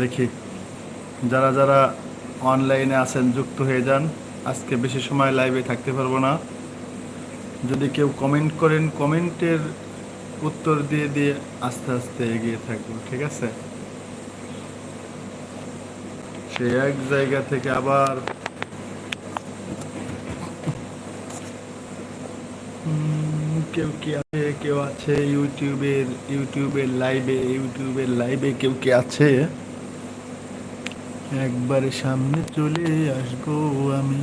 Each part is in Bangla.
দেখি। যারা যারা অনলাইনে আছেন, যুক্ত হয়ে যান। আজকে বেশি সময় লাইভে থাকতে পারব না। যদি কেউ কমেন্ট করেন কমেন্টের উত্তর দিয়ে দিয়ে আস্তে আস্তে এগিয়ে থাকব, ঠিক আছে? সে এক জায়গা থেকে আবার কেউ কি আছে? কেউ আছে ইউটিউবের ইউটিউবের লাইভে ইউটিউবের লাইভে কেউ কি আছে? একবারে সামনে চলে আসব আমি।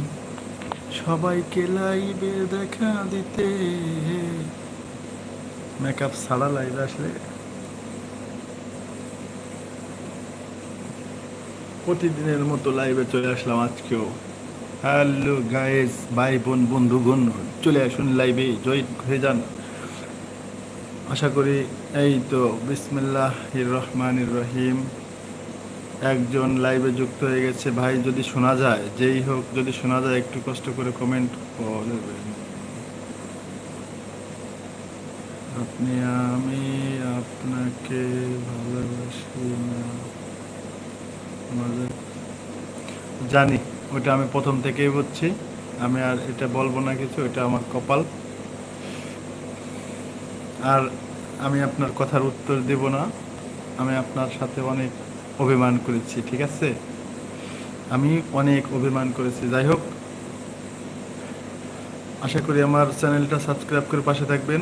সবাইকে লাইভে দেখা দিতে। মেকআপ ছাড়া লাইভে আসলে প্রতিদিনের মতো লাইভে চলে আসলাম আজকেও। হ্যালো গায়েস ভাই বোন, বন্ধুগণ, চলে আসুন লাইভে জয় হয়ে যান। আশা করি এই তো বিসমিল্লাহ রহমান রহিম। একজন লাইভে যুক্ত হয়ে গেছে। ভাই, যদি শোনা যায়, যেই হোক, যদি শোনা যায়, একটু কষ্ট করে কমেন্ট আপনি, আমি আপনাকে ভালোবাসি না। জানি, ওটা আমি প্রথম থেকেই বলছি। আমি আর এটা বলব না কিছু, এটা আমার কপাল। আর আমি আপনার কথার উত্তর দেব না। আমি আপনার সাথে অনেক অভিমান করেছি, ঠিক আছে? আমি অনেক অভিমান করেছি। যাই হোক, আশা করি আমার চ্যানেলটা সাবস্ক্রাইব করে পাশে থাকবেন।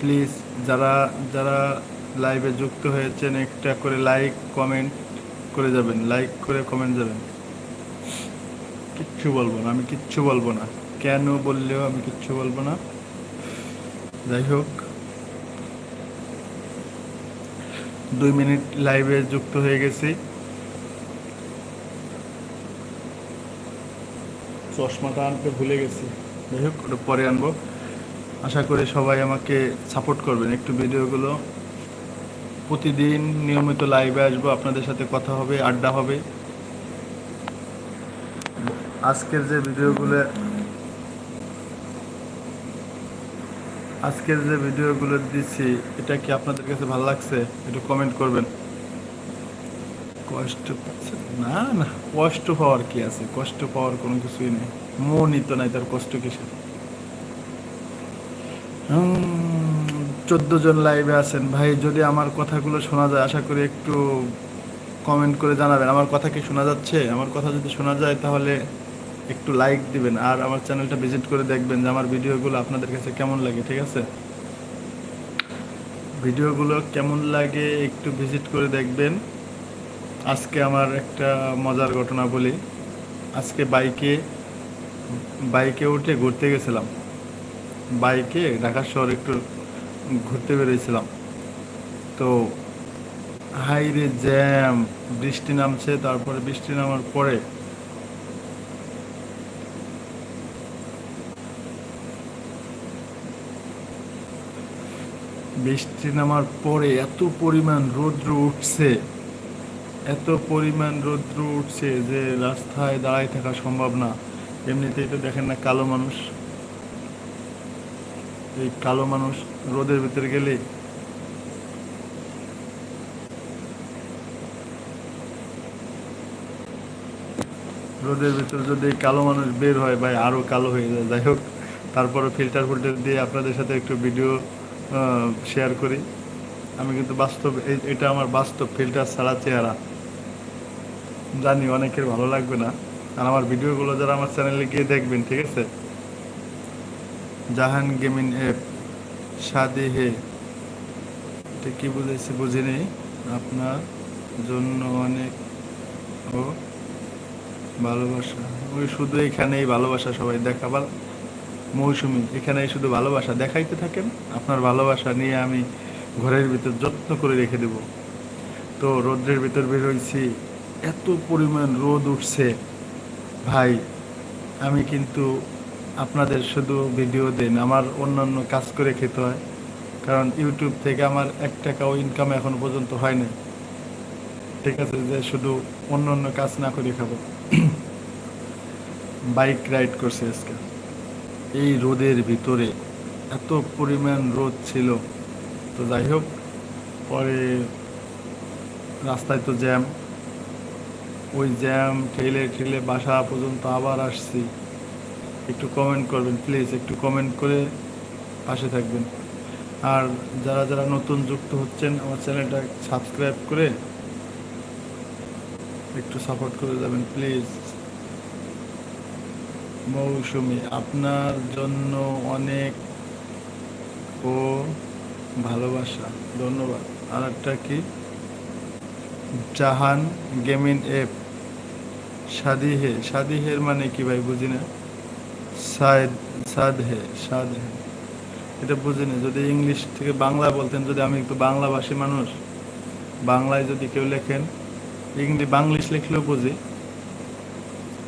প্লিজ, যারা যারা লাইভে যুক্ত হয়েছেন, একটা করে লাইক, কমেন্ট করে যাবেন। লাইক করে কমেন্ট যাবেন। কিচ্ছু বলব না, আমি কিচ্ছু বলব না। কেন বললেও আমি কিচ্ছু বলব না। যাই হোক দুই মিনিট লাইভে যুক্ত হয়ে গেছি। চশমাটা আনতে ভুলে গেছি। যাই হোক ওটা পরে আনব। আশা করি সবাই আমাকে সাপোর্ট করবেন একটু ভিডিওগুলো। প্রতিদিন নিয়মিত লাইভে আসব, আপনাদের সাথে কথা হবে, আড্ডা হবে। আজকের যে ভিডিওগুলো আজকের যে ভিডিওগুলো দিচ্ছি, এটা কি আপনাদের কাছে ভালো লাগছে? একটু কমেন্ট করবেন। কষ্ট পাচ্ছে? না না, কষ্ট পাওয়ার কি আছে? কষ্ট পাওয়ার কোনো কিছুই নেই। মনই তো নাই তার কষ্ট কিসের? চোদ্দ জন লাইভে আছেন। ভাই, যদি আমার কথাগুলো শোনা যায়, আশা করি একটু কমেন্ট করে জানাবেন। আমার কথা কি শোনা যাচ্ছে? আমার কথা যদি শোনা যায়, তাহলে একটু লাইক দিবেন আর আমার চ্যানেলটা ভিজিট করে দেখবেন যে আমার ভিডিওগুলো আপনাদের কাছে কেমন লাগে, ঠিক আছে? ভিডিওগুলো কেমন লাগে একটু ভিজিট করে দেখবেন। আজকে আমার একটা মজার ঘটনা বলি। আজকে বাইকে বাইকে উঠে ঘুরতে গেছিলাম। বাইকে ঢাকা শহর একটু ঘুরতে বেরিয়েছিলাম তো হাইরে জ্যাম, বৃষ্টি নামছে, তারপরে বৃষ্টি নামার পরে বৃষ্টি নামার পরে এত পরিমাণ রৌদ্র উঠছে, এত পরিমাণ রৌদ্র উঠছে যে রাস্তায় দাঁড়ায় থাকা সম্ভব না। এমনিতেই তো দেখেন না কালো মানুষ। এই কালো মানুষ রোদের ভিতরে গেলে। রোদের ভিতরে যদি কালো মানুষ বের হয় ভাই, আরও কালো হয়ে যায়। যাই হোক, তারপরে ফিল্টার ফিল্টার দিয়ে আপনাদের সাথে একটু ভিডিও শেয়ার করি। আমি কিন্তু বাস্তব এটা আমার বাস্তব ফিল্টার ছাড়া চেহারা। জানি অনেকের ভালো লাগবে না। আর আমার ভিডিওগুলো যারা আমার চ্যানেলে গিয়ে দেখবেন, ঠিক আছে? জাহান গেমিং অ্যাপ সাদে হে। এটা কি বুঝেছি বুঝিনি আপনার জন্য অনেক ও ভালোবাসা। ওই শুধু এখানেই ভালোবাসা সবাই দেখাবার। মৌসুমি, এখানে শুধু ভালোবাসা দেখাইতে থাকেন, আপনার ভালোবাসা নিয়ে আমি ঘরের ভিতর যত্ন করে রেখে দেব। তো রোদ্রের ভিতর বের হয়েছি এত পরিমাণ রোদ উঠছে। ভাই, আমি কিন্তু আপনাদের শুধু ভিডিও দেন, আমার অন্যান্য কাজ করে খেতে হয়। কারণ ইউটিউব থেকে আমার এক টাকাও ইনকাম এখন পর্যন্ত হয় না ঠিক আছে, যে শুধু অন্য অন্য কাজ না করে খাব। বাইক রাইড করছে আজকে। এই রোদের ভিতরে এত পরিমাণ রোদ ছিল। তো যাই হোক, পরে রাস্তায় তো জ্যাম। ওই জ্যাম ঠেলে ঠেলে বাসা পর্যন্ত আবার আসছি। একটু কমেন্ট করবেন প্লিজ একটু কমেন্ট করে পাশে থাকবেন। আর যারা যারা নতুন যুক্ত হচ্ছেন, আমার চ্যানেলটা সাবস্ক্রাইব করে একটু সাপোর্ট করে যাবেন প্লিজ মৌসুমি, আপনার জন্য অনেক ও ভালোবাসা। ধন্যবাদ। আর একটা কি? জাহান গেমিং এপ শাদি হে শাদি হের মানে কি ভাই? বুঝি না। সাদ সাদ হে সাদ হে এটা বুঝি না। যদি ইংলিশ থেকে বাংলা বলতেন, যদি আমি একটু বাংলাভাষী মানুষ, বাংলায় যদি কেউ লেখেন ইংলিশ বাংলিশ লিখলেও বুঝি।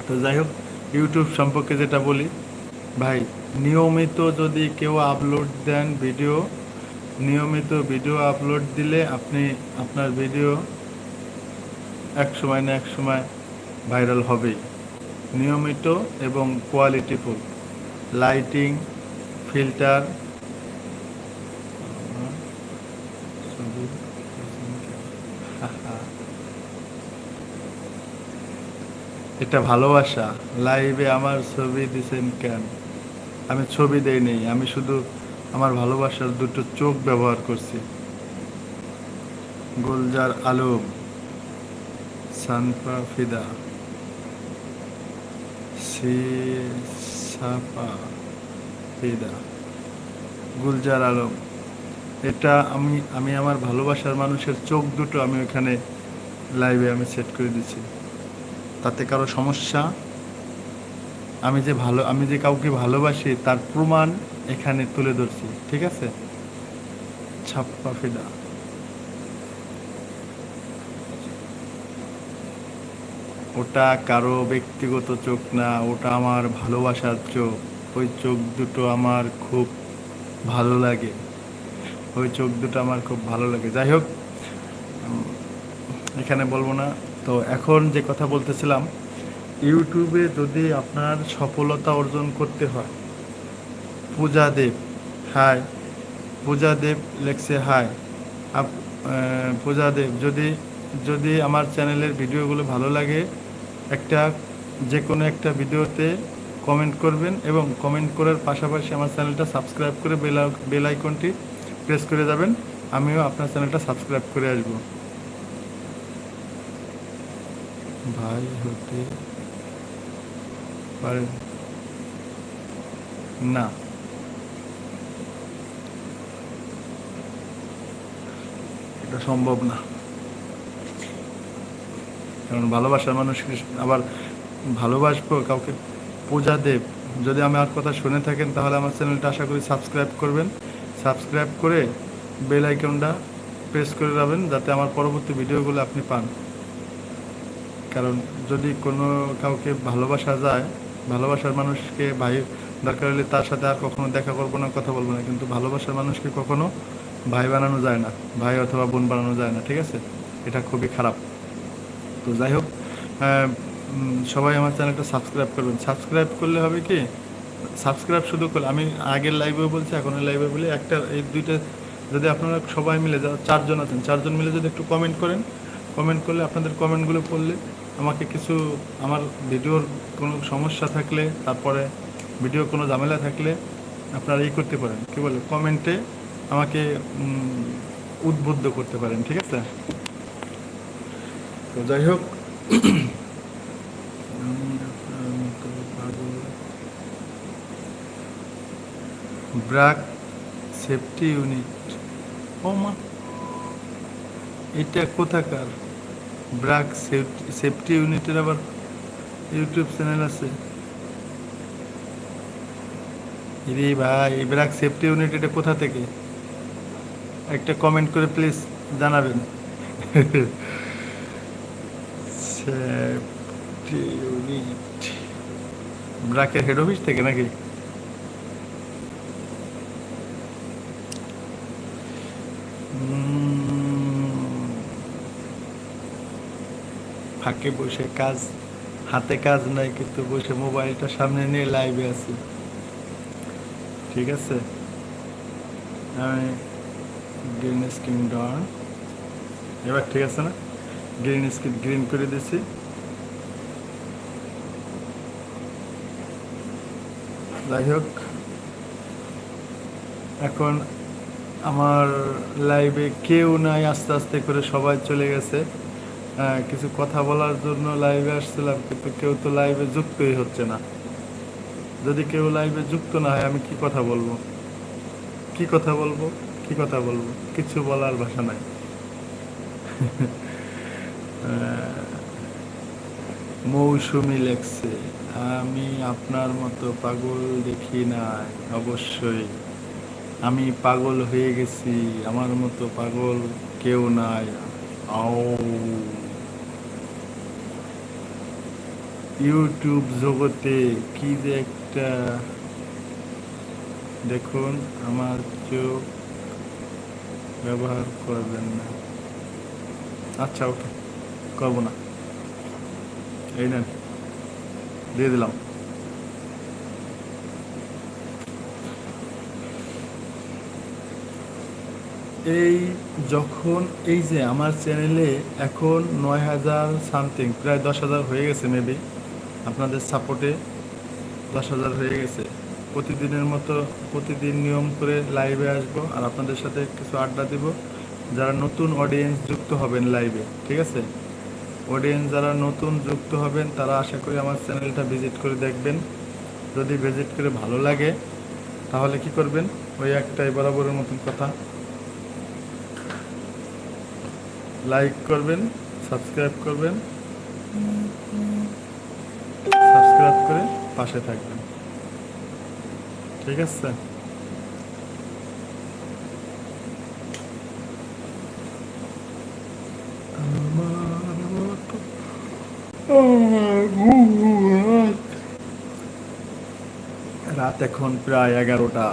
তো যাই হোক ইউটিউব সম্পর্কে যেটা বলি, ভাই, নিয়মিত যদি কেউ আপলোড দেন ভিডিও নিয়মিত ভিডিও আপলোড দিলে আপনি আপনার ভিডিও এক সময় না এক সময় ভাইরাল হবেই। নিয়মিত এবং কোয়ালিটিফুল লাইটিং ফিল্টার এটা ভালোবাসা। লাইভে আমার ছবি দিছেন কেন? আমি ছবি দেই নেই, আমি শুধু আমার ভালোবাসার দুটো চোখ ব্যবহার করছি। গুলজার আলম, সানফা ফিদা সি ফিদা। গুলজার আলম, এটা আমি আমি আমার ভালোবাসার মানুষের চোখ দুটো আমি ওখানে লাইভে আমি সেট করে দিচ্ছি তাতে কারও সমস্যা। আমি যে ভালো আমি যে কাউকে ভালোবাসি, তার প্রমাণ এখানে তুলে ধরছি, ঠিক আছে? ছাপ্পা ফিদা। ওটা কারও ব্যক্তিগত চোখ না, ওটা আমার ভালোবাসার চোখ। ওই চোখ দুটো আমার খুব ভালো লাগে। ওই চোখ দুটো আমার খুব ভালো লাগে। যাই হোক এখানে বলব না। তো এখন যে কথা বলতেছিলাম, ইউটিউবে যদি আপনার সফলতা অর্জন করতে হয়, পূজা দেব, হাই, পূজা দেব লেখছে হাই, আপ পূজা দেব, যদি যদি আমার চ্যানেলের ভিডিওগুলো ভালো লাগে, একটা যে কোনো একটা ভিডিওতে কমেন্ট করবেন এবং কমেন্ট করার পাশাপাশি আমার চ্যানেলটা সাবস্ক্রাইব করে বেল বেল আইকনটি প্রেস করে যাবেন, আমিও আপনার চ্যানেলটা সাবস্ক্রাইব করে আসব। ভাই হতে পারেন না। এটা সম্ভব না। কারণ ভালোবাসার মানুষকে আবার ভালোবাসবো, কাউকে পূজা দেব। যদি আমার কথা শুনে থাকেন, তাহলে আমার চ্যানেলটা আশা করি সাবস্ক্রাইব করবেন। সাবস্ক্রাইব করে বেল আইকনটা প্রেস করে রাখবেন, যাতে আমার পরবর্তী ভিডিওগুলো আপনি পান। কারণ যদি কোনো কাউকে ভালোবাসা যায়, ভালোবাসার মানুষকে ভাই দরকার হলে তার সাথে আর কখনো দেখা করব না, কথা বলব না। কিন্তু ভালোবাসার মানুষকে কখনো ভাই বানানো যায় না, ভাই অথবা বোন বানানো যায় না, ঠিক আছে? এটা খুবই খারাপ। তো যাই হোক সবাই আমার চ্যানেলটা সাবস্ক্রাইব করবেন। সাবস্ক্রাইব করলে হবে কি, সাবস্ক্রাইব শুধু করলে, আমি আগের লাইভেও বলছি, এখনের লাইভে বলি, একটা, এই দুইটা, যদি আপনারা সবাই মিলে, যারা চারজন আছেন, চারজন মিলে যদি একটু কমেন্ট করেন কমেন্ট করলে আপনাদের কমেন্টগুলো পড়লে আমাকে কিছু আমার ভিডিওর কোনো সমস্যা থাকলে, তারপরে ভিডিও কোনো ঝামেলা থাকলে আপনারা এই করতে পারেন। কী বলে? কমেন্টে আমাকে উদ্বুদ্ধ করতে পারেন, ঠিক আছে? তো যাই হোক। BRAC safety unit. ও মা এটা কোথাকার? ব্রাক সেফটি সেফটি ইউনিটের আবার ইউটিউব চ্যানেল আছে। রে ভাই ব্রাক সেফটি ইউনিট এটা কোথা থেকে? একটা কমেন্ট করে প্লিজ জানাবেন। সেফটি হেড অফিস থেকে নাকি? উম, ফাঁকে বসে কাজ, হাতে কাজ নাই কিন্তু বসে মোবাইলটা সামনে নিয়ে লাইভে আছি। ঠিক আছে? আমি গ্রিন স্ক্রিন ডান এবার ঠিক আছে না? গ্রিন স্ক্রিন গ্রিন করে দিছি। যাই হোক, এখন আমার লাইভে কেউ নাই, আস্তে আস্তে করে সবাই চলে গেছে। কিছু কথা বলার জন্য লাইভে আসছিলাম, কিন্তু কেউ তো লাইভে যুক্তই হচ্ছে না। যদি কেউ লাইভে যুক্ত না হয়, আমি কি কথা বলব? কি কথা বলব? কি কথা বলব? কিছু বলার ভাষা নাই। মৌসুমি লেখছে, আমি আপনার মতো পাগল দেখি নাই, অবশ্যই। আমি পাগল হয়ে গেছি, আমার মতো পাগল কেউ নাই। আও। ইউটিউব জগতে কি যে একটা, দেখুন, আমার চোখ ব্যবহার করবেন না। আচ্ছা ওকে, করব না। এই নেন, দিয়ে দিলাম। এই যখন, এই যে আমার চ্যানেলে এখন নয় হাজার সামথিং প্রায় দশ হাজার হয়ে গেছে মেবি আপনাদের সাপোর্টে দশ হাজার হয়ে গেছে। প্রতিদিনের মতো প্রতিদিন নিয়ম করে লাইভে আসব আর আপনাদের সাথে কিছু আড্ডা দিব। যারা নতুন অডিয়েন্স যুক্ত হবেন লাইভে ঠিক আছে? অডিয়েন্স যারা নতুন যুক্ত হবেন, তারা আশা করি আমার চ্যানেলটা ভিজিট করে দেখবেন। যদি ভিজিট করে ভালো লাগে, তাহলে কি করবেন? ওই একটাই বরাবরের মতন কথা। লাইক করবেন সাবস্ক্রাইব করবেন। সাবস্ক্রাইব করে পাশে থাকবেন। ঠিক আছে? রাত এখন প্রায় এগারোটা,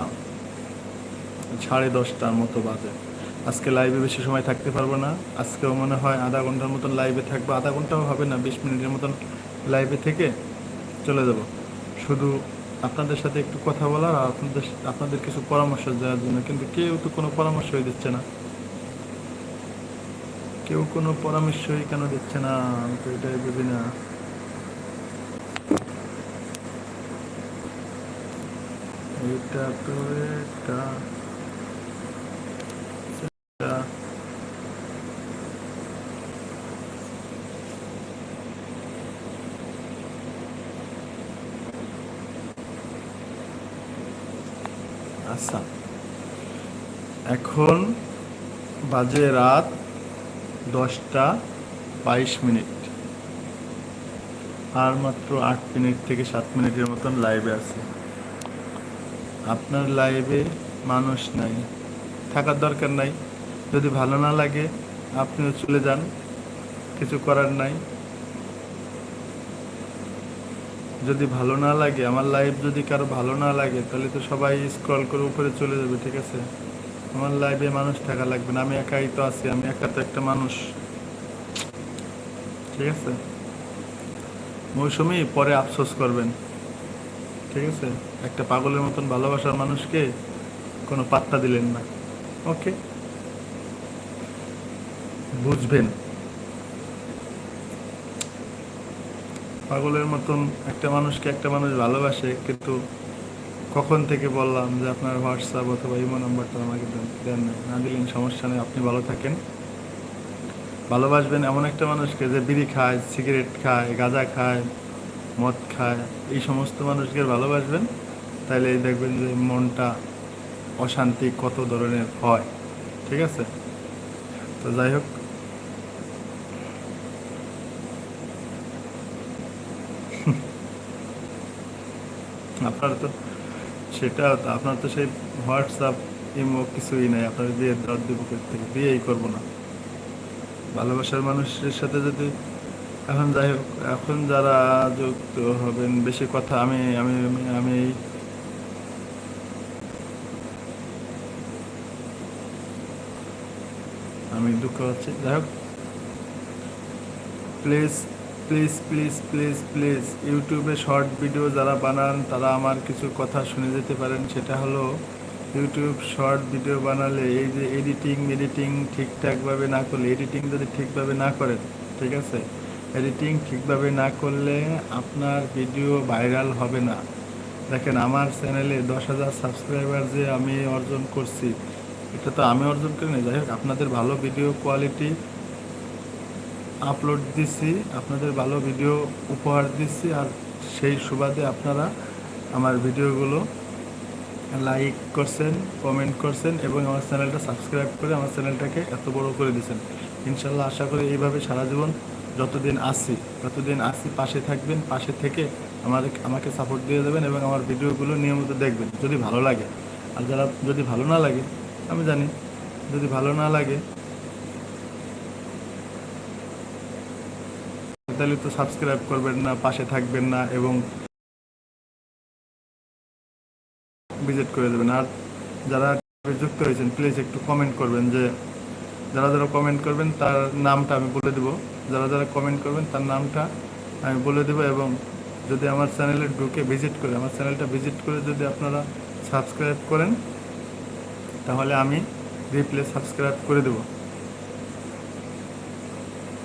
সাড়ে দশটার মতো বাজে। আজকে লাইভে বেশি সময় থাকতে পারব না। আজকেও মনে হয় আধা ঘণ্টার মতন লাইভে থাকব। আধা ঘন্টাও হবে না, বিশ মিনিটের মতন লাইভে থেকে। চলে যাব। শুধু আপনাদের সাথে একটু কথা বলার আর আপনাদের আপনাদের কিছু পরামর্শ দেওয়ার জন্য। কিন্তু কেউ তো কোনো পরামর্শই দিচ্ছে না। কেউ কোনো পরামর্শই কেন দিচ্ছে না? আমি তো এটাই বুঝি না। এটা তো এটা আচ্ছা এখন বাজে রাত দশটা বাইশ মিনিট। আর মাত্র আট মিনিট থেকে সাত মিনিটের মতন লাইভে আছে। আপনার লাইভে মানুষ নাই, থাকার দরকার নাই। যদি ভালো না লাগে, আপনিও চলে যান। কিছু করার নাই। যদি ভালো না লাগে, আমার লাইভ যদি কারও ভালো না লাগে, তাহলে তো সবাই স্ক্রল করে উপরে চলে যাবে, ঠিক আছে? আমার লাইভে মানুষ থাকা লাগবে না। আমি একাই তো আছি, আমি একা তো একটা মানুষ। ঠিক আছে? মৌসুমি, পরে আফসোস করবেন। ঠিক আছে? একটা পাগলের মতন ভালোবাসার মানুষকে কোনো পাত্তা দিলেন না। ওকে? বুঝবেন। পাগলের মতন একটা মানুষকে একটা মানুষ ভালোবাসে, কিন্তু কখন থেকে বললাম যে আপনার হোয়াটসঅ্যাপ অথবা ইমো নাম্বারটা আমাকে দেন- দেন না। দিলেন সমস্যা নেই, আপনি ভালো থাকেন। ভালোবাসবেন এমন একটা মানুষকে যে বিড়ি খায়, সিগারেট খায়, গাঁজা খায়, মদ খায়, এই সমস্ত মানুষকে ভালোবাসবেন তাহলে দেখবেন যে মনটা অশান্তি কত ধরনের হয়, ঠিক আছে? তো যাই হোক। আপনার তো সেটা আপনার তো সেই হোয়াটসঅ্যাপ, ইমো কিছুই নাই। আপনার বিয়ে দেওয়ার দিব থেকে, বিয়েই করব না। ভালোবাসার মানুষের সাথে যদি এখন যাই হোক, এখন যারা যুক্ত হবেন, বেশি কথা আমি, আমি- আমি আমি দুঃখ হচ্ছে যাই হোক please please please please please ইউটিউবে শর্ট ভিডিও যারা বানান, তারা আমার কিছু কথা শুনে যেতে পারেন। সেটা হলো ইউটিউব শর্ট ভিডিও বানালে এই যে এডিটিং এডিটিং ঠিকঠাকভাবে না করলে এডিটিং যদি ঠিকভাবে না করেন, ঠিক আছে? এডিটিং ঠিকভাবে না করলে আপনার ভিডিও ভাইরাল হবে না। দেখেন, আমার চ্যানেলে দশ হাজার সাবস্ক্রাইবার যে আমি অর্জন করছি, এটা তো আমি অর্জন করি না যাই হোক, আপনাদের ভালো ভিডিও কোয়ালিটি আপলোড দিচ্ছি আপনাদের ভালো ভিডিও উপহার দিচ্ছি আর সেই সুবাদে আপনারা আমার ভিডিওগুলো লাইক করছেন কমেন্ট করছেন, এবং আমার চ্যানেলটা সাবস্ক্রাইব করে আমার চ্যানেলটাকে এত বড় করে দিয়েছেন ইনশাল্লাহ আশা করি এইভাবে সারা জীবন যতদিন আসি ততদিন আসি পাশে থাকবেন, পাশে থেকে আমাদের, আমাকে সাপোর্ট দিয়ে দেবেন এবং আমার ভিডিওগুলো নিয়মিত দেখবেন, যদি ভালো লাগে। আর যারা যদি ভালো না লাগে, আমি জানি, যদি ভালো না লাগে তাহলে তো সাবস্ক্রাইব করবেন না, পাশে থাকবেন না এবং ভিজিট করে দেবেন। আর যারা যুক্ত হয়েছেন প্লিজ একটু কমেন্ট করবেন যে যারা যারা কমেন্ট করবেন, তার নামটা আমি বলে দেবো। যারা যারা কমেন্ট করবেন, তার নামটা আমি বলে দেবো এবং যদি আমার চ্যানেলে ঢুকে ভিজিট করে, আমার চ্যানেলটা ভিজিট করে যদি আপনারা সাবস্ক্রাইব করেন, তাহলে আমি রিপ্লে সাবস্ক্রাইব করে দেবো।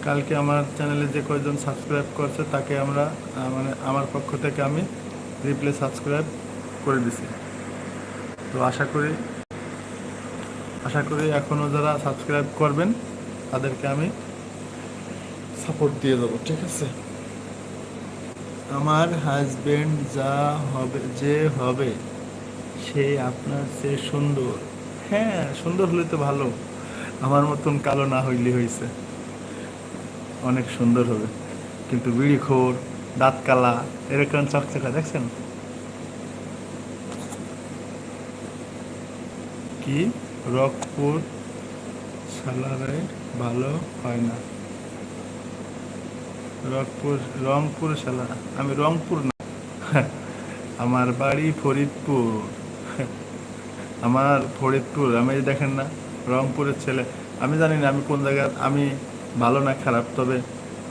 কালকে আমার চ্যানেলে যে কয়েকজন সাবস্ক্রাইব করছে, তাকে আমরা মানে আমার পক্ষ থেকে আমি রিপ্লে সাবস্ক্রাইব করে দিছি। তো আশা করি আশা করি এখনও যারা সাবস্ক্রাইব করবেন, তাদেরকে আমি সাপোর্ট দিয়ে দেবো, ঠিক আছে? আমার হাজবেন্ড যা হবে, যে হবে, সে আপনার চেয়ে সুন্দর। হ্যাঁ সুন্দর হলে তো ভালো। আমার মতন কালো না হইলে হয়েছে অনেক সুন্দর হবে। কিন্তু বিড়ি খোর, দাঁত কালা, এরকম চকচকা দেখছেন? কি? রকপুর সালারে ভালো হয় না। রংপুর রংপুর সালা আমি রংপুর না। আমার বাড়ি ফরিদপুর। আমার ফরিদপুর, আমি দেখেন না, রংপুরের ছেলে। আমি জানি না আমি কোন জায়গায় আমি ভালো না খারাপ, তবে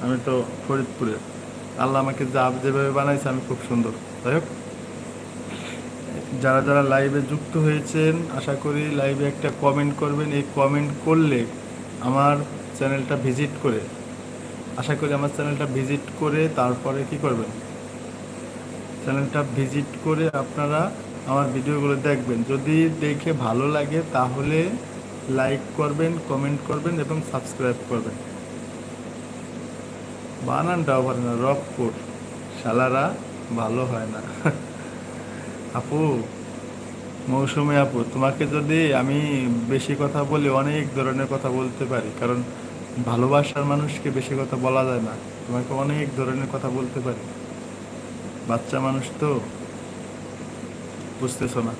আমি তো ফরিদপুরে আল্লাহ আমাকে যা যেভাবে বানাইছে আমি খুব সুন্দর। যাই হোক, যারা যারা লাইভে যুক্ত হয়েছেন, আশা করি লাইভে একটা কমেন্ট করবেন। এই কমেন্ট করলে আমার চ্যানেলটা ভিজিট করে, আশা করি আমার চ্যানেলটা ভিজিট করে তারপরে কি করবেন? চ্যানেলটা ভিজিট করে আপনারা আমার ভিডিওগুলো দেখবেন। যদি দেখে ভালো লাগে তাহলে লাইক করবেন কমেন্ট করবেন এবং সাবস্ক্রাইব করবেন। বানানটাও পারে না রকপুর শালারা, ভালো হয় না। আপু, মৌসুমী আপু, তোমাকে যদি আমি বেশি কথা বলি, অনেক ধরনের কথা বলতে পারি, কারণ ভালোবাসার মানুষকে বেশি কথা বলা যায় না। তোমাকে অনেক ধরনের কথা বলতে পারি। বাচ্চা মানুষ তো, বুঝতেছো না।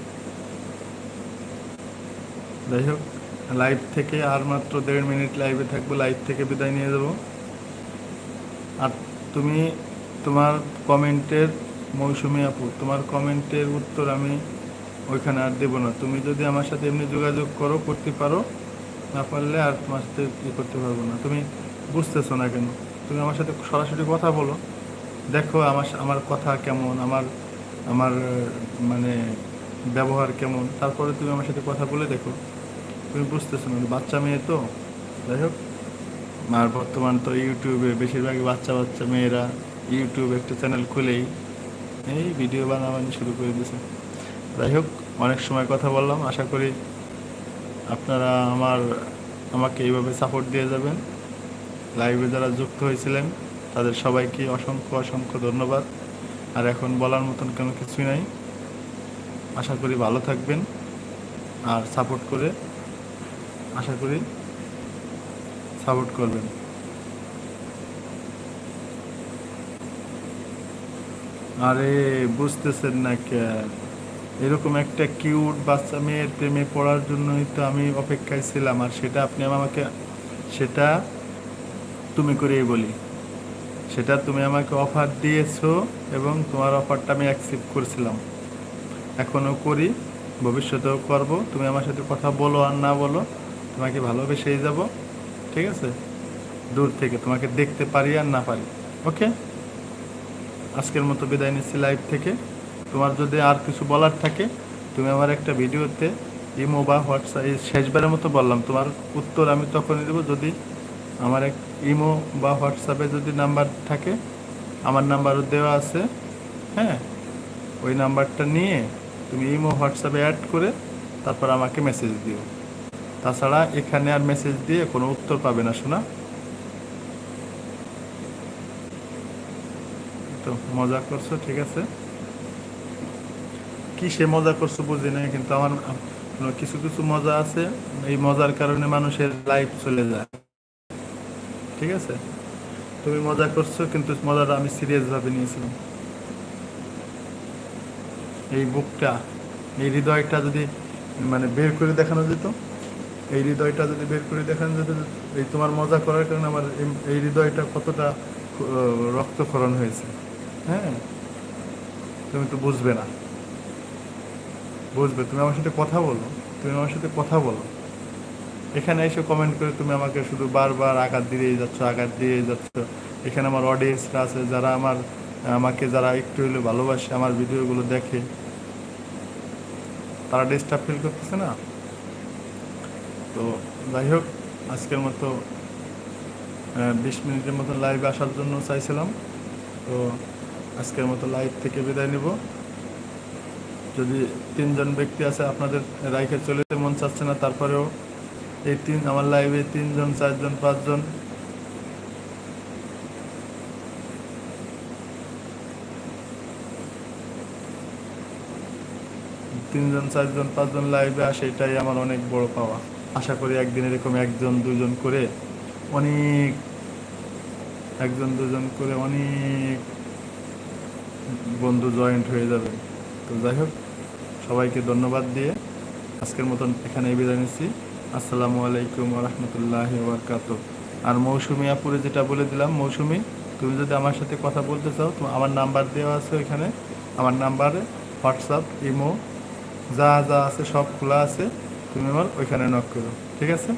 যাই হোক লাইভ থেকে আর মাত্র দেড় মিনিট লাইভে থাকব লাইভ থেকে বিদায় নিয়ে যাব। আর তুমি তোমার কমেন্টের মৌসুমি আপু, তোমার কমেন্টের উত্তর আমি ওইখানে আর দেবো না। তুমি যদি আমার সাথে এমনি যোগাযোগ করো, করতে পারো, না পারলে আর তোমার সাথে ই করতে পারব না। তুমি বুঝতেছো না কেন? তুমি আমার সাথে সরাসরি কথা বলো, দেখো আমার আমার কথা কেমন, আমার আমার মানে ব্যবহার কেমন। তারপরে তুমি আমার সাথে কথা বলে দেখো। তুমি বুঝতেছো না, বাচ্চা মেয়ে তো? যাই হোক। আর বর্তমান তো ইউটিউবে বেশিরভাগই বাচ্চা বাচ্চা মেয়েরা ইউটিউব একটা চ্যানেল খুলেই এই ভিডিও বানাবানি শুরু করে দিয়েছে যাই হোক, অনেক সময় কথা বললাম, আশা করি আপনারা আমার, আমাকে এইভাবে সাপোর্ট দিয়ে যাবেন। লাইভে যারা যুক্ত হয়েছিলেন, তাদের সবাইকে অসংখ্য অসংখ্য ধন্যবাদ। আর এখন বলার মতন কোনো কিছুই নাই। আশা করি ভালো থাকবেন। আর সাপোর্ট করে, আশা করি সাপোর্ট করবেন। আরে, বুঝতেছেন না এরকম একটা কিউট বাচ্চা মেয়ের প্রেমে পড়ার জন্যই তো আমি অপেক্ষায় ছিলাম, আর সেটা আপনি আমাকে, সেটা তুমি করেই বলি। সেটা তুমি আমাকে অফার দিয়েছ এবং তোমার অফারটা আমি অ্যাকসেপ্ট করেছিলাম। এখনও করি, ভবিষ্যতেও করব। তুমি আমার সাথে কথা বলো আর না বলো, তোমাকে ভালোবেসেই যাব। ঠিক আছে? দূর থেকে, তোমাকে দেখতে পারি আর না পারি, ওকে? আজকের মতো বিদায় নিচ্ছি লাইভ থেকে। তোমার যদি আর কিছু বলার থাকে, তুমি আমার একটা ভিডিওতে ইমো বা হোয়াটসঅ্যাপ শেষবারের মতো বললাম, তোমার উত্তর আমি তখনই দেবো যদি আমার এক ইমো বা হোয়াটসঅ্যাপে যদি নাম্বার থাকে, আমার নাম্বারও দেওয়া আছে হ্যাঁ? ওই নাম্বারটা নিয়ে তুমি ইমো, হোয়াটসঅ্যাপে অ্যাড করে তারপর আমাকে মেসেজ দিও। তাছাড়া এখানে আর মেসেজ দিয়ে কোনো উত্তর পাবে না শোনা তো মজা করছ, ঠিক আছে? কি সে মজা করছ বুঝি না কিন্তু আমার কিছু কিছু মজা আছে। এই মজার কারণে মানুষের লাইফ চলে যায়। ঠিক আছে? তুমি মজা করছ, কিন্তু মজাটা আমি সিরিয়াস ভাবে নিয়েছিলাম। এই বুকটা, এই হৃদয়টা যদি মানে বের করে দেখানো যেত। এই হৃদয়টা যদি বের করে দেখেন, যদি এই তোমার মজা করার কারণে আমার এই- হৃদয়টা কতটা রক্তক্ষরণ হয়েছে। হ্যাঁ? তুমি তো বুঝবে না। বুঝবে। তুমি আমার সাথে কথা বলো। তুমি আমার সাথে কথা বলো। এখানে এসে কমেন্ট করে তুমি আমাকে শুধু বারবার আঘাত দিয়েই যাচ্ছ, আঘাত দিয়েই যাচ্ছ। এখানে আমার অডিয়েন্সরা আছে, যারা আমার, আমাকে যারা একটু হলে ভালোবাসে, আমার ভিডিওগুলো দেখে, তারা ডিস্টার্ব ফিল করতেছে না? তো যাই হোক, আজকের মতো বিশ মিনিটের মতো লাইভে আসার জন্য চাইছিলাম। তো আজকের মতো লাইভ থেকে বিদায় নিব। যদি তিনজন ব্যক্তি আছে, আপনাদের রাইখে চলে যেতে মন চাচ্ছে না, তারপরেও এই তিন, আমার লাইভে তিনজন, চারজন, পাঁচজন। তিনজন, চারজন, পাঁচজন লাইভে আসে, এটাই আমার অনেক বড় পাওয়া। আশা করি একদিন এরকম একজন, দুজন করে অনেক, একজন, দুজন করে অনেক বন্ধু জয়েন্ট হয়ে যাবে। তো যাই হোক, সবাইকে ধন্যবাদ দিয়ে আজকের মতন এখানে বিদায় নিচ্ছি। আসসালামু আলাইকুম রহমতুল্লাহ বরকাত আর মৌসুমি আপুরে যেটা বলে দিলাম, মৌসুমি, তুমি যদি আমার সাথে কথা বলতে চাও, তো আমার নাম্বার দেওয়া আছে ওইখানে। আমার নাম্বারে হোয়াটসঅ্যাপ, ইমো, যা যা আছে সব খোলা আছে। তুমি আমার ওইখানে নক করো ঠিক আছে?